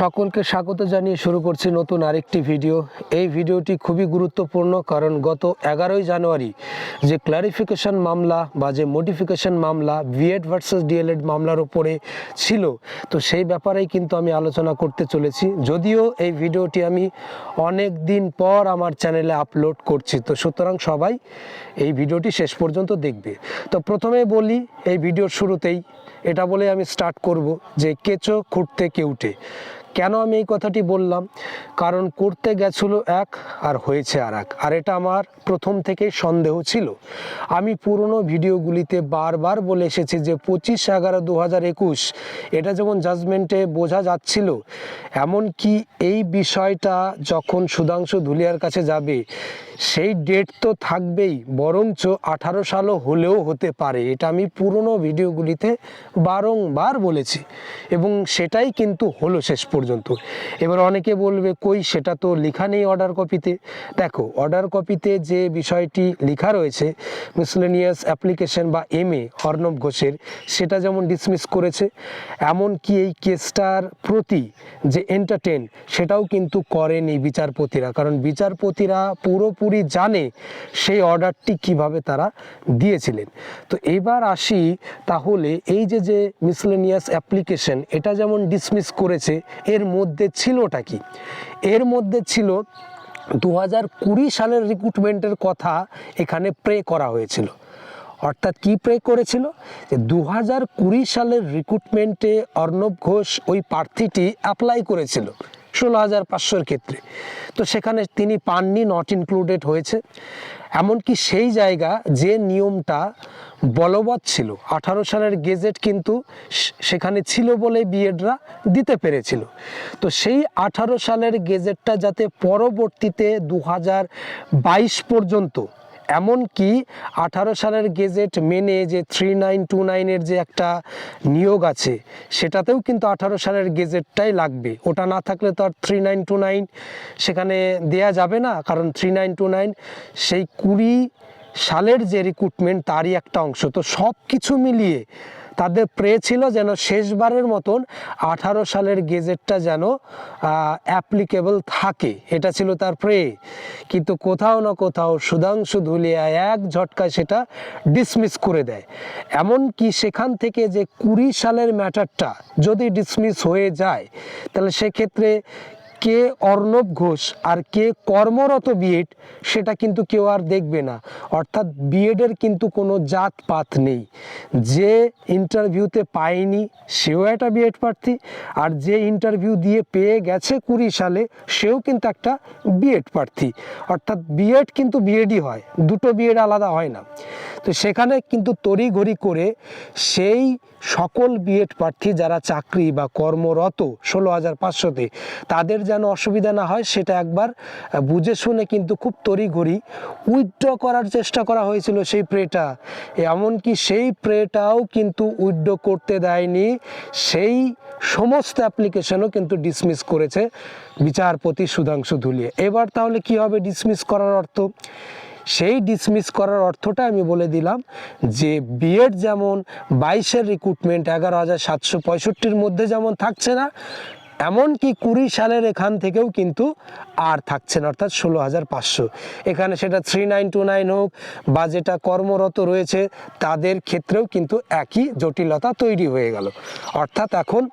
সকলকে স্বাগত জানিয়ে শুরু করছি নতুন আরেকটি ভিডিও। এই ভিডিওটি খুবই গুরুত্বপূর্ণ কারণ গত এগারোই জানুয়ারি যে ক্লারিফিকেশন মামলা বা যে মডিফিকেশন মামলা বিএড ভার্সেস ডিএলএড মামলার উপরে ছিল, তো সেই ব্যাপারেই কিন্তু আমি আলোচনা করতে চলেছি। যদিও এই ভিডিওটি আমি অনেক দিন পর আমার চ্যানেলে আপলোড করছি, তো সুতরাং সবাই এই ভিডিওটি শেষ পর্যন্ত দেখবে। তো প্রথমে বলি, এই ভিডিওর শুরুতেই এটা বলে আমি স্টার্ট করব যে কেঁচো খুঁড়তে কেউটে কেন আমি এই কথাটি বললাম? কারণ করতে গেছিল এক আর হয়েছে আর এক আর এটা আমার প্রথম থেকেই সন্দেহ ছিল। আমি পুরনো ভিডিওগুলিতে বারবার বলে এসেছি যে পঁচিশ এগারো দু হাজার একুশ এটা যেমন জাজমেন্টে বোঝা যাচ্ছিল এমনকি এই বিষয়টা যখন সুধাংশু ধুলিয়ার কাছে যাবে, সেই ডেট তো থাকবেই, বরঞ্চ আঠারো সালও হলেও হতে পারে। এটা আমি পুরনো ভিডিওগুলিতে বারংবার বলেছি। এবং সেটাই কিন্তু হলো শেষ পর্যন্ত। এবার অনেকে বলবে, কই, সেটা তো লেখা নেই অর্ডার কপিতে দেখো অর্ডার কপিতে যে বিষয়টি লেখা রয়েছে মিসলেনিয়াস অ্যাপ্লিকেশন বা এম এ অর্ণব ঘোষের, সেটা যেমন ডিসমিস করেছে, এমনকি এই কেসটার প্রতি যে এন্টারটেন সেটাও কিন্তু করেনি বিচারপতিরা। কারণ বিচারপতিরা পুরোপুরি জানে সেই অর্ডারটি কীভাবে তারা দিয়েছিলেন। তো এবার আসি তাহলে এই যে যে মিসলেনিয়াস অ্যাপ্লিকেশন এটা যেমন ডিসমিস করেছে এর মধ্যে ছিলটা কি? এর মধ্যে ছিল দু হাজার কুড়ি সালের রিক্রুটমেন্টের কথা এখানে প্রে করা হয়েছিল। অর্থাৎ কি প্রে করেছিল? যে দু হাজার কুড়ি সালের রিক্রুটমেন্টে অর্ণব ঘোষ ওই প্রার্থীটি অ্যাপ্লাই করেছিল। ষোলো হাজার পাঁচশোর ক্ষেত্রে। তো সেখানে তিনি পাননি নট ইনক্লুডেড হয়েছে। এমনকি সেই জায়গা যে নিয়মটা বলবৎ ছিল, আঠারো সালের গেজেট কিন্তু সেখানে ছিল বলে বিএডরা দিতে পেরেছিল। তো সেই আঠারো সালের গেজেটটা যাতে পরবর্তীতে দু হাজার বাইশ পর্যন্ত এমনকি আঠারো সালের গেজেট মেনে যে থ্রি নাইন টু নাইনের যে একটা নিয়োগ আছে, সেটাতেও কিন্তু আঠারো সালের গেজেটটাই লাগবে। ওটা না থাকলে তো আর থ্রি নাইন টু নাইন সেখানে দেয়া যাবে না, কারণ থ্রি নাইন টু নাইন সেই কুড়ি সালের যে রিক্রুটমেন্ট তারই একটা অংশ। তো সব কিছু মিলিয়ে তাদের প্রে ছিল যেন শেষবারের মতন আঠারো সালের গেজেটটা যেন অ্যাপ্লিকেবল থাকে। এটা ছিল তার প্রে। কিন্তু কোথাও না কোথাও সুধাংশু ধুলিয়া এক ঝটকায় সেটা ডিসমিস করে দেয়। এমনকি সেখান থেকে যে কুড়ি সালের ম্যাটারটা যদি ডিসমিস হয়ে যায়, তাহলে সেক্ষেত্রে কে অর্ণব ঘোষ আর কে কর্মরত বিএড সেটা কিন্তু কেউ আর দেখবে না। অর্থাৎ বিএডের কিন্তু কোনো জাতপাত নেই। যে ইন্টারভিউতে পায়নি, সেও একটা বিএড প্রার্থী আর যে ইন্টারভিউ দিয়ে পেয়ে গেছে কুড়ি সালে, সেও কিন্তু একটা বিএড প্রার্থী। অর্থাৎ বিএড কিন্তু বিএডই হয়। দুটো বিএড আলাদা হয় না। তো সেখানে কিন্তু তড়িঘড়ি করে সেই সকল বিএড প্রার্থী যারা চাকরি বা কর্মরত ষোলো হাজার পাঁচশোতে, তাদের যেন অসুবিধা না হয়, সেটা একবার বুঝে শুনে কিন্তু খুব তড়িঘড়ি উইথড্র করার চেষ্টা করা হয়েছিল সেই প্রেটা। এমনকি সেই প্রেটাও কিন্তু উইথড্র করতে দেয়নি। সেই সমস্ত অ্যাপ্লিকেশনও কিন্তু ডিসমিস করেছে বিচারপতি সুধাংশু ধুলিয়ে। এবার তাহলে কি হবে ডিসমিস করার অর্থ? সেই ডিসমিস করার অর্থটা আমি বলে দিলাম যে বিএড যেমন বাইশের রিক্রুটমেন্ট এগারো হাজার সাতশো পঁয়ষট্টির মধ্যে যেমন থাকছে না এমনকি কুড়ি সালের এখান থেকেও কিন্তু আর থাকছে না, অর্থাৎ ষোলো হাজার পাঁচশো। এখানে সেটা থ্রি নাইন টু নাইন হোক বা যেটা কর্মরত রয়েছে, তাদের ক্ষেত্রেও কিন্তু একই জটিলতা তৈরি হয়ে গেল। অর্থাৎ এখন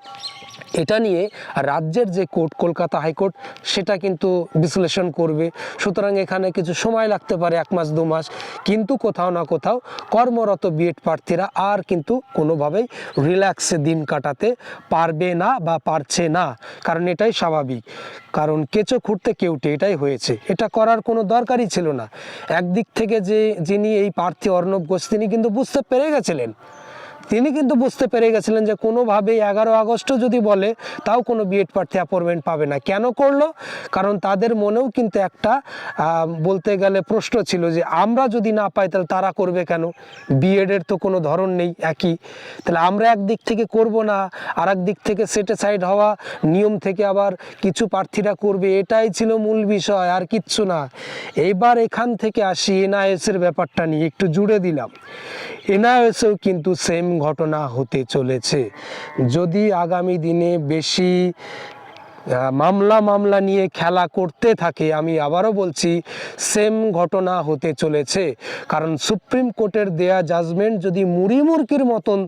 এটা নিয়ে রাজ্যের যে কোর্ট, কলকাতা হাইকোর্ট, সেটা কিন্তু বিশ্লেষণ করবে। সুতরাং এখানে কিছু সময় লাগতে পারে, এক মাস, দু মাস। কিন্তু কোথাও না কোথাও কর্মরত বিএড প্রার্থীরা আর কিন্তু কোনোভাবেই রিল্যাক্সে দিন কাটাতে পারবে না বা পারছে না। কারণ এটাই স্বাভাবিক। কারণ কেঁচো খুঁড়তে কেউটে এটাই হয়েছে। এটা করার কোনো দরকারই ছিল না। একদিক থেকে যে, যিনি এই প্রার্থী অর্ণব ঘোষ তিনি কিন্তু বুঝতে পেরে গেছিলেন। তিনি কিন্তু বুঝতে পেরে গেছিলেন যে কোনোভাবেই এগারো আগস্টও যদি বলে, তাও কোনো বিএড প্রার্থী অ্যাপয়েন্টমেন্ট পাবে না। কেন করল? কারণ তাদের মনেও কিন্তু একটা বলতে গেলে প্রশ্ন ছিল যে আমরা যদি না পাই, তাহলে তারা করবে কেন? বিএডের তো কোনো ধরন নেই, একই। তাহলে আমরা একদিক থেকে করব না আর দিক থেকে সেটিসাইড হওয়া, নিয়ম থেকে আবার কিছু প্রার্থীরা করবে, এটাই ছিল মূল বিষয়, আর কিচ্ছু না। এইবার এখান থেকে আসি এনআইএসের ব্যাপারটা নিয়ে, একটু জুড়ে দিলাম। এনআইএসেও কিন্তু সেম ঘটনা হতে চলেছে। যদি আগামী দিনে বেশি মামলা মামলা নিয়ে খেলা করতে থাকে। আমি আবারও বলছি সেম ঘটনা হতে চলেছে। কারণ সুপ্রিম কোর্টের দেয়া জাজমেন্ট যদি মুড়ি মুরকির মতন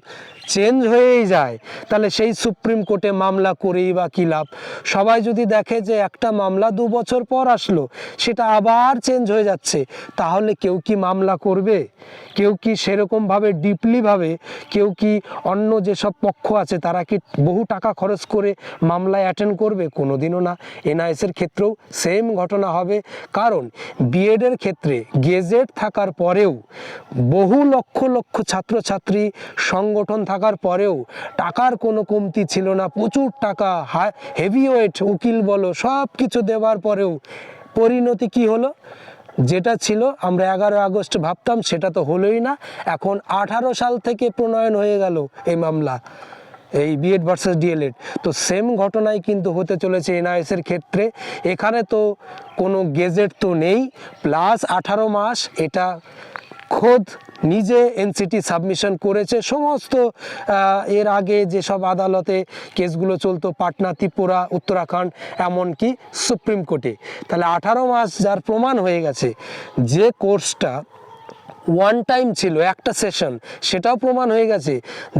চেঞ্জ হয়েই যায়, তাহলে সেই সুপ্রিম কোর্টে মামলা করেই বা কী লাভ? সবাই যদি দেখে যে একটা মামলা দু বছর পর আসলো, সেটা আবার চেঞ্জ হয়ে যাচ্ছে, তাহলে কেউ কি মামলা করবে? কেউ কি সেরকমভাবে ডিপলিভাবে কেউ কি অন্য যেসব পক্ষ আছে, তারা কি বহু টাকা খরচ করে মামলায় অ্যাটেন্ড করবে? কোনোদিনও না। এনআইএসের ক্ষেত্রেও সেম ঘটনা হবে। কারণ বিএডের ক্ষেত্রে গেজেট থাকার পরেও বহু লক্ষ লক্ষ ছাত্রছাত্রী সংগঠন থাকার পরেও টাকার কোনো কমতি ছিল না। প্রচুর টাকা হেভি ওয়েট উকিল বলো সব কিছু দেওয়ার পরেও পরিণতি কি হলো? যেটা ছিল, আমরা এগারো আগস্ট ভাবতাম, সেটা তো হলোই না। এখন আঠারো সাল থেকে প্রণয়ন হয়ে গেল এই মামলা। এই বিএড ভার্সেস ডিএলএড তো সেম ঘটনাই কিন্তু হতে চলেছে এনআইএস এর ক্ষেত্রে। এখানে তো কোনো গেজেট তো নেই। প্লাস আঠারো মাস এটা খোদ নিজে এনসিটি সাবমিশন করেছে। সমস্ত এর আগে যেসব আদালতে কেসগুলো চলতো, পাটনা, ত্রিপুরা, উত্তরাখণ্ড, এমনকি সুপ্রিম কোর্টে তাহলে আঠারো মাস যার প্রমাণ হয়ে গেছে, যে কোর্সটা ওয়ান টাইম ছিল, একটা সেশন সেটাও প্রমাণ হয়ে গেছে।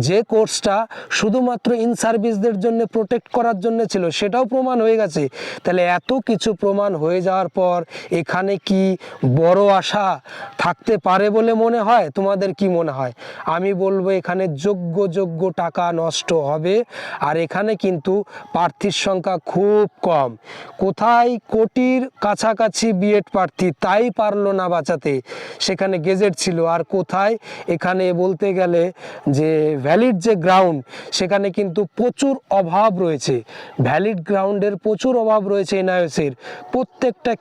যে কোর্সটা শুধুমাত্র ইন সার্ভিসদের জন্য প্রোটেক্ট করার জন্য ছিল, সেটাও প্রমাণ হয়ে গেছে। তাহলে এত কিছু প্রমাণ হয়ে যাওয়ার পর এখানে কি বড় আশা থাকতে পারে বলে মনে হয়? তোমাদের কি মনে হয়? আমি বলব এখানে যোগ্য যোগ্য টাকা নষ্ট হবে, আর এখানে কিন্তু প্রার্থীর সংখ্যা খুব কম। কোথায়? কোটির কাছাকাছি বিএড প্রার্থী, তাই পারল না বাঁচাতে। সেখানে গেজেট ছিল। আর কোথায়? এখানে বলতে গেলে যে ভ্যালিড যে গ্রাউন্ড সেখানে কিন্তু প্রচুর অভাব রয়েছে। ভ্যালিড গ্রাউন্ডের প্রচুর অভাব রয়েছে এনআইএসের। প্রত্যেকটা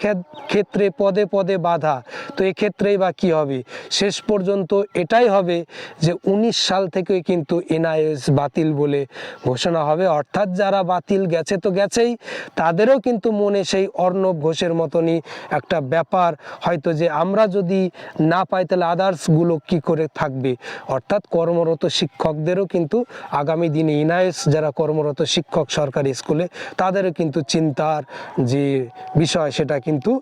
ক্ষেত্রে পদে পদে বাধা। তো এক্ষেত্রেই বা কী হবে? শেষ পর্যন্ত এটাই হবে যে উনিশ সাল থেকে কিন্তু এনআইএস বাতিল বলে ঘোষণা হবে। অর্থাৎ যারা বাতিল গেছে তো গেছেই, তাদেরও কিন্তু মনে সেই অর্ণব ঘোষের মতনই একটা ব্যাপার। হয়তো যে আমরা যদি না পাই, তাহলে আদার্সগুলো কি করে থাকবে? অর্থাৎ কর্মরত শিক্ষকদেরও কিন্তু আগামী দিনে ইনায়েস যারা কর্মরত শিক্ষক সরকারি স্কুলে, তাদেরও কিন্তু চিন্তার যে বিষয়, সেটা কিন্তু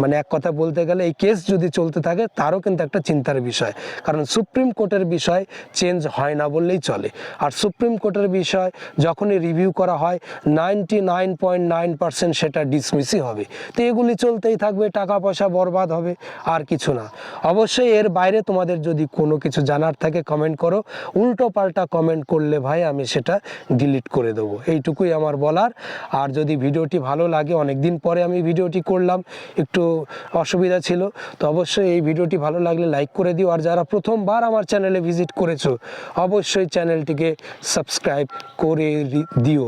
মানে এক কথা বলতে গেলে এই কেস যদি চলতে থাকে, তারও কিন্তু একটা চিন্তার বিষয়। কারণ সুপ্রিম কোর্টের বিষয় চেঞ্জ হয় না বললেই চলে। আর সুপ্রিম কোর্টের বিষয় যখনই রিভিউ করা হয় ninety nine point nine percent সেটা ডিসমিসই হবে। তো এগুলি চলতেই থাকবে টাকা পয়সা বরবাদ হবে, আর কিছু না। অবশ্যই এর বাইরে তোমাদের যদি কোনো কিছু জানার থাকে কমেন্ট করো। উল্টো পাল্টা কমেন্ট করলে ভাই আমি সেটা ডিলিট করে দেবো। এইটুকুই আমার বলার। আর যদি ভিডিওটি ভালো লাগে অনেক দিন পরে আমি ভিডিওটি করলাম। একটু অসুবিধা ছিল। তো অবশ্যই এই ভিডিওটি ভালো লাগলে লাইক করে দিও। আর যারা প্রথমবার আমার চ্যানেলে ভিজিট করেছ, অবশ্যই চ্যানেলটিকে সাবস্ক্রাইব করে দিও।